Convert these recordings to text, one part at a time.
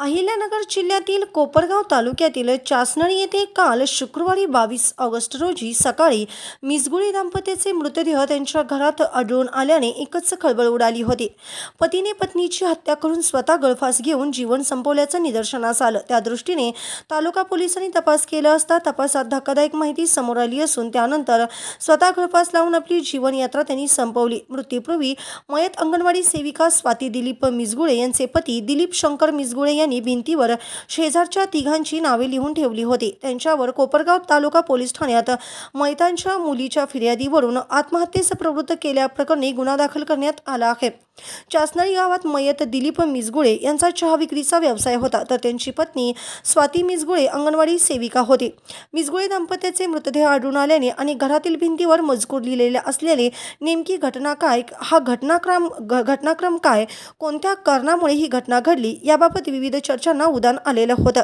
अहिल्यानगर जिल्ह्यातील कोपरगाव तालुक्यातील चासनळी येथे काल शुक्रवारी बावीस ऑगस्ट रोजी सकाळी मिसगुळे दाम्पत्याचे मृतदेह त्यांच्या घरात आढळून आल्याने एकच खळबळ उडाली होती. पतीने पत्नीची हत्या करून स्वतः गळफास घेऊन जीवन संपवल्याचं निदर्शनास आलं. त्या दृष्टीने तालुका पोलिसांनी तपास केला असता तपासात धक्कादायक माहिती समोर आली असून त्यानंतर स्वतः गळफास लावून आपली जीवनयात्रा त्यांनी संपवली. मृत्यूपूर्वी मयत अंगणवाडी सेविका स्वाती दिलीप मिसगुळे यांचे पती दिलीप शंकर मिसगुळे यांनी भिंतीवर शेजारच्या तिघांची नावे लिहून ठेवली होती. त्यांच्यावर कोपरगाव तालुका पोलीस ठाण्यात मैतांच्या मुलीच्या फिर्यादीवरून आत्महत्येस प्रवृत्त केल्याप्रकरणी गुन्हा दाखल करण्यात आला आहे. चासनळी गावात मयत दिलीप मिसगुळे यांचा चहा विक्रीचा व्यवसाय होता. तर त्यांची पत्नी स्वाती मिसगुळे अंगणवाडी सेविका होती. मिसगुळे दाम्पत्याचे मृतदेह आढळून आल्याने आणि घरातील भिंतीवर मजकूर लिहिलेले असलेले नेमकी घटना काय हा घटनाक्रम घटनाक्रम काय कोणत्या कारणामुळे ही घटना घडली याबाबत विविध चर्चांना उदान आलेलं होतं.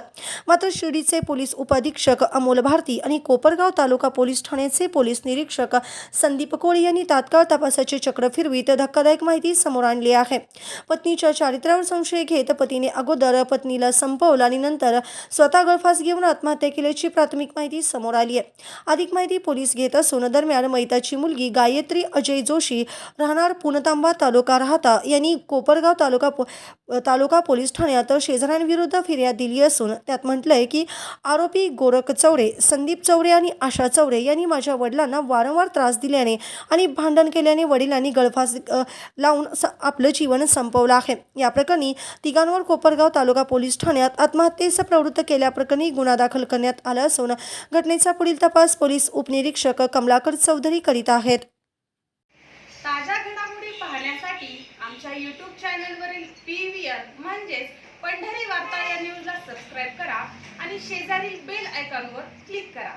मात्र शिर्डीचे पोलीस उपाधीक्षक अमोल भारती आणि कोपरगाव तालुका पोलीस ठाण्याचे पोलीस निरीक्षक संदीप कोळी यांनी तात्काळ तपासाचे चक्र फिरवीत धक्कादायक माहिती समोर आणली आहे. पत्नीच्या चारित्र्यावर संशय घेत पतीने अगोदर पत्नीला संपवलं आणि नंतर स्वतः गळफास घेऊन आत्महत्या केल्याची प्राथमिक माहिती समोर आली आहे. अधिक माहिती पोलीस घेत असून दरम्यान मैताची मुलगी गायत्री अजय जोशी राहणार पुनतांबा तालुका राहता यांनी कोपरगाव तालुका पो तालुका पोलीस ठाण्यात शेजाऱ्यांविरुद्ध फिर्याद दिली असून त्यात म्हटलंय की आरोपी गोरख चौरे संदीप चौरे आणि आशा चौरे यांनी माझ्या वडिलांना वारंवार त्रास दिल्याने आणि भांडण केल्याने वडिलांनी गळफास लावून आपलं जीवन संपवलं आहे. या प्रकरणी तिघांवर कोपरगाव तालुका पोलीस ठाण्यात आत्महत्येस प्रवृत्त केल्याप्रकरणी गुन्हा दाखल करण्यात आला असून घटनेचा पुढील तपास पोलीस उपनिरीक्षक कमलाकर चौधरी करीत आहेत. ताज्या घडामोडी पाहण्यासाठी आमच्या यूट्यूब चॅनलवरील पी व्ही आर म्हणजेच पंढरी वार्ता या न्यूजला सबस्क्राईब करा आणि शेजारील बेल आयकॉनवर क्लिक करा.